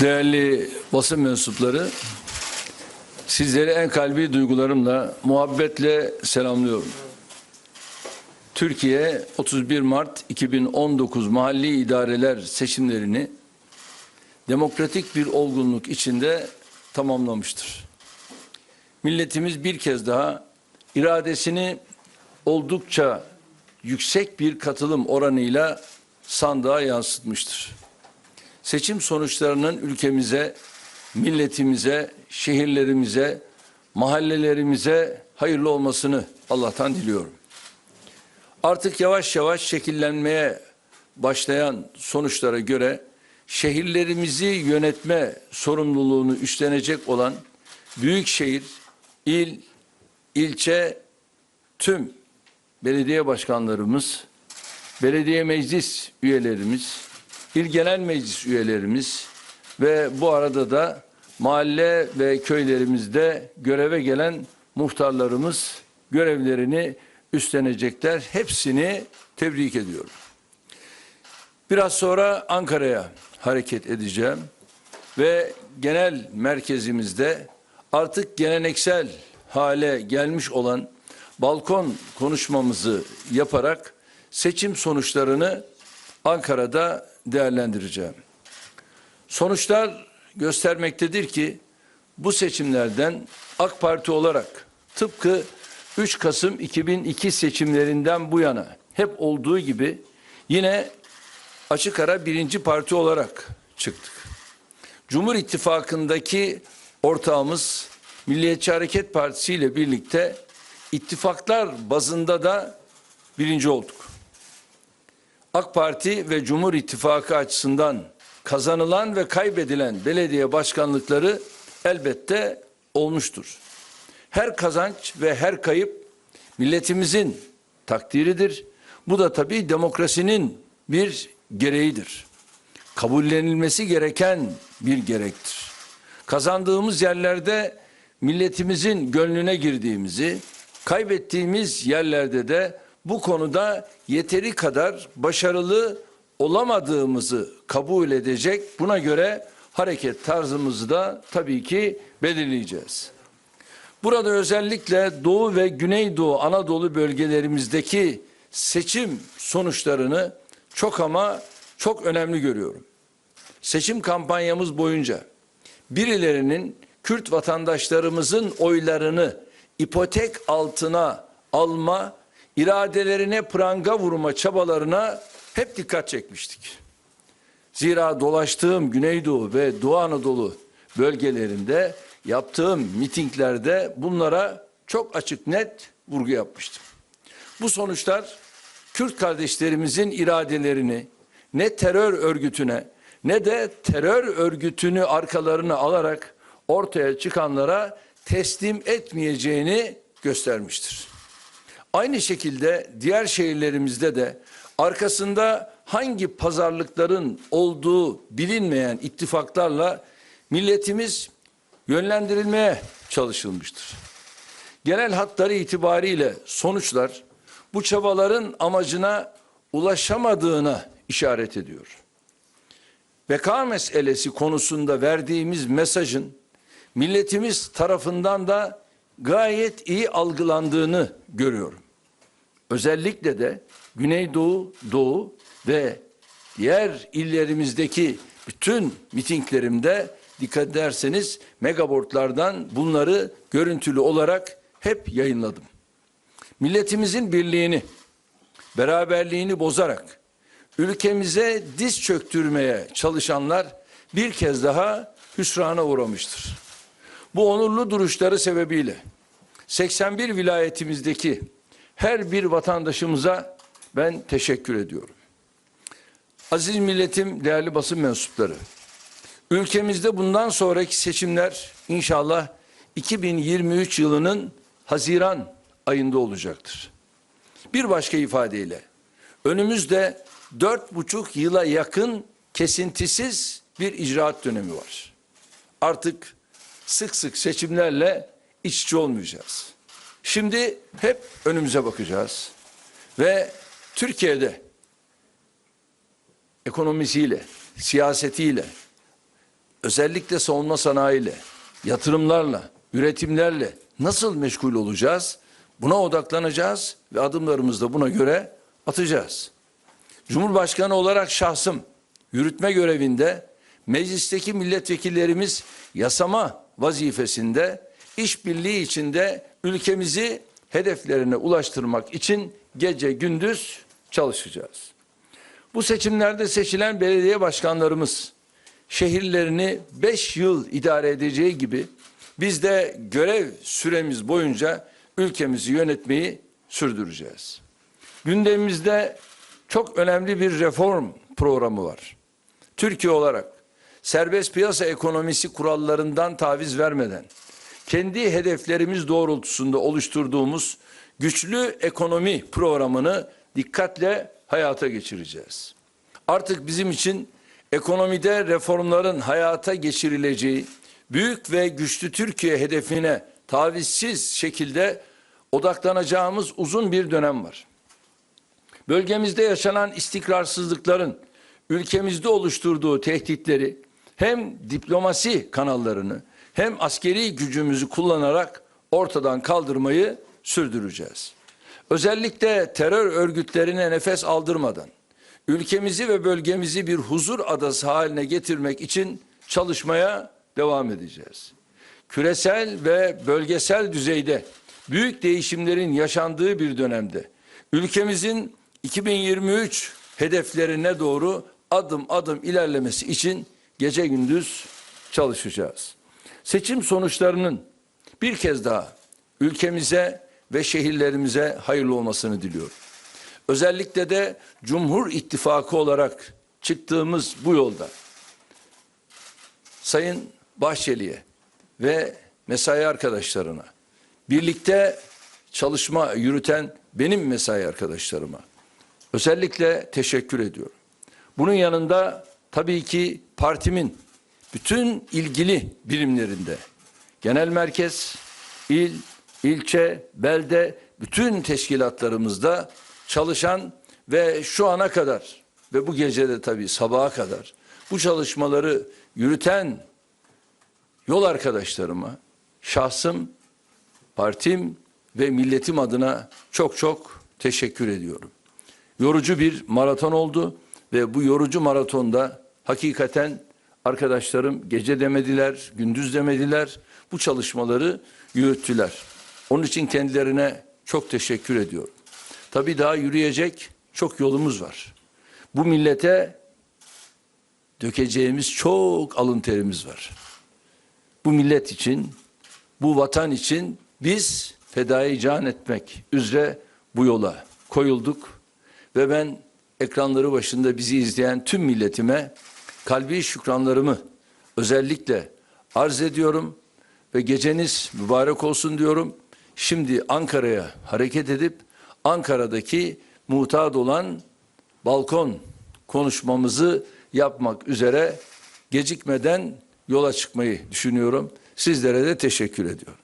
Değerli basın mensupları, sizleri en kalbi duygularımla, muhabbetle selamlıyorum. Türkiye 31 Mart 2019 mahalli idareler seçimlerini demokratik bir olgunluk içinde tamamlamıştır. Milletimiz bir kez daha iradesini oldukça yüksek bir katılım oranıyla sandığa yansıtmıştır. Seçim sonuçlarının ülkemize, milletimize, şehirlerimize, mahallelerimize hayırlı olmasını Allah'tan diliyorum. Artık yavaş yavaş şekillenmeye başlayan sonuçlara göre şehirlerimizi yönetme sorumluluğunu üstlenecek olan büyükşehir, il, ilçe, tüm belediye başkanlarımız, belediye meclis üyelerimiz, il genel meclis üyelerimiz ve bu arada da mahalle ve köylerimizde göreve gelen muhtarlarımız görevlerini üstlenecekler. Hepsini tebrik ediyorum. Biraz sonra Ankara'ya hareket edeceğim ve genel merkezimizde artık geleneksel hale gelmiş olan balkon konuşmamızı yaparak seçim sonuçlarını Ankara'da değerlendireceğim. Sonuçlar göstermektedir ki bu seçimlerden AK Parti olarak tıpkı 3 Kasım 2002 seçimlerinden bu yana hep olduğu gibi yine açık ara birinci parti olarak çıktık. Cumhur İttifakı'ndaki ortağımız Milliyetçi Hareket Partisi ile birlikte ittifaklar bazında da birinci olduk. AK Parti ve Cumhur İttifakı açısından kazanılan ve kaybedilen belediye başkanlıkları elbette olmuştur. Her kazanç ve her kayıp milletimizin takdiridir. Bu da tabii demokrasinin bir gereğidir. Kabullenilmesi gereken bir gerektir. Kazandığımız yerlerde milletimizin gönlüne girdiğimizi, kaybettiğimiz yerlerde de bu konuda yeteri kadar başarılı olamadığımızı kabul edecek. Buna göre hareket tarzımızı da tabii ki belirleyeceğiz. Burada özellikle Doğu ve Güneydoğu Anadolu bölgelerimizdeki seçim sonuçlarını çok ama çok önemli görüyorum. Seçim kampanyamız boyunca birilerinin Kürt vatandaşlarımızın oylarını ipotek altına alma, iradelerine pranga vurma çabalarına hep dikkat çekmiştik. Zira dolaştığım Güneydoğu ve Doğu Anadolu bölgelerinde yaptığım mitinglerde bunlara çok açık net vurgu yapmıştım. Bu sonuçlar Kürt kardeşlerimizin iradelerini ne terör örgütüne ne de terör örgütünü arkalarına alarak ortaya çıkanlara teslim etmeyeceğini göstermiştir. Aynı şekilde diğer şehirlerimizde de arkasında hangi pazarlıkların olduğu bilinmeyen ittifaklarla milletimiz yönlendirilmeye çalışılmıştır. Genel hatları itibariyle sonuçlar bu çabaların amacına ulaşamadığına işaret ediyor. Beka meselesi konusunda verdiğimiz mesajın milletimiz tarafından da gayet iyi algılandığını görüyorum. Özellikle de Güneydoğu, Doğu ve diğer illerimizdeki bütün mitinglerimde dikkat ederseniz megabortlardan bunları görüntülü olarak hep yayınladım. Milletimizin birliğini, beraberliğini bozarak ülkemize diz çöktürmeye çalışanlar bir kez daha hüsrana uğramıştır. Bu onurlu duruşları sebebiyle 81 vilayetimizdeki her bir vatandaşımıza ben teşekkür ediyorum. Aziz milletim, değerli basın mensupları. Ülkemizde bundan sonraki seçimler inşallah 2023 yılının Haziran ayında olacaktır. Bir başka ifadeyle önümüzde dört buçuk yıla yakın kesintisiz bir icraat dönemi var. Artık sık sık seçimlerle iç içe olmayacağız. Şimdi hep önümüze bakacağız ve Türkiye'de ekonomisiyle, siyasetiyle, özellikle savunma sanayiyle, yatırımlarla, üretimlerle nasıl meşgul olacağız? Buna odaklanacağız ve adımlarımızı da buna göre atacağız. Cumhurbaşkanı olarak şahsım yürütme görevinde meclisteki milletvekillerimiz yasama vazifesinde işbirliği içinde ülkemizi hedeflerine ulaştırmak için gece gündüz çalışacağız. Bu seçimlerde seçilen belediye başkanlarımız şehirlerini 5 yıl idare edeceği gibi biz de görev süremiz boyunca ülkemizi yönetmeyi sürdüreceğiz. Gündemimizde çok önemli bir reform programı var. Türkiye olarak serbest piyasa ekonomisi kurallarından taviz vermeden kendi hedeflerimiz doğrultusunda oluşturduğumuz güçlü ekonomi programını dikkatle hayata geçireceğiz. Artık bizim için ekonomide reformların hayata geçirileceği büyük ve güçlü Türkiye hedefine tavizsiz şekilde odaklanacağımız uzun bir dönem var. Bölgemizde yaşanan istikrarsızlıkların ülkemizde oluşturduğu tehditleri hem diplomasi kanallarını hem askeri gücümüzü kullanarak ortadan kaldırmayı sürdüreceğiz. Özellikle terör örgütlerine nefes aldırmadan ülkemizi ve bölgemizi bir huzur adası haline getirmek için çalışmaya devam edeceğiz. Küresel ve bölgesel düzeyde büyük değişimlerin yaşandığı bir dönemde ülkemizin 2023 hedeflerine doğru adım adım ilerlemesi için gece gündüz çalışacağız. Seçim sonuçlarının bir kez daha ülkemize ve şehirlerimize hayırlı olmasını diliyorum. Özellikle de Cumhur İttifakı olarak çıktığımız bu yolda Sayın Bahçeli'ye ve mesai arkadaşlarına, birlikte çalışma yürüten benim mesai arkadaşlarıma özellikle teşekkür ediyorum. Bunun yanında tabii ki partimin bütün ilgili birimlerinde, genel merkez, il, ilçe, belde, bütün teşkilatlarımızda çalışan ve şu ana kadar ve bu gecede tabii sabaha kadar bu çalışmaları yürüten yol arkadaşlarıma, şahsım, partim ve milletim adına çok çok teşekkür ediyorum. Yorucu bir maraton oldu ve bu yorucu maratonda hakikaten arkadaşlarım gece demediler, gündüz demediler. Bu çalışmaları yürüttüler. Onun için kendilerine çok teşekkür ediyorum. Tabii daha yürüyecek çok yolumuz var. Bu millete dökeceğimiz çok alın terimiz var. Bu millet için, bu vatan için biz fedai can etmek üzere bu yola koyulduk ve ben ekranları başında bizi izleyen tüm milletime kalbi şükranlarımı özellikle arz ediyorum ve geceniz mübarek olsun diyorum. Şimdi Ankara'ya hareket edip Ankara'daki mutat olan balkon konuşmamızı yapmak üzere gecikmeden yola çıkmayı düşünüyorum. Sizlere de teşekkür ediyorum.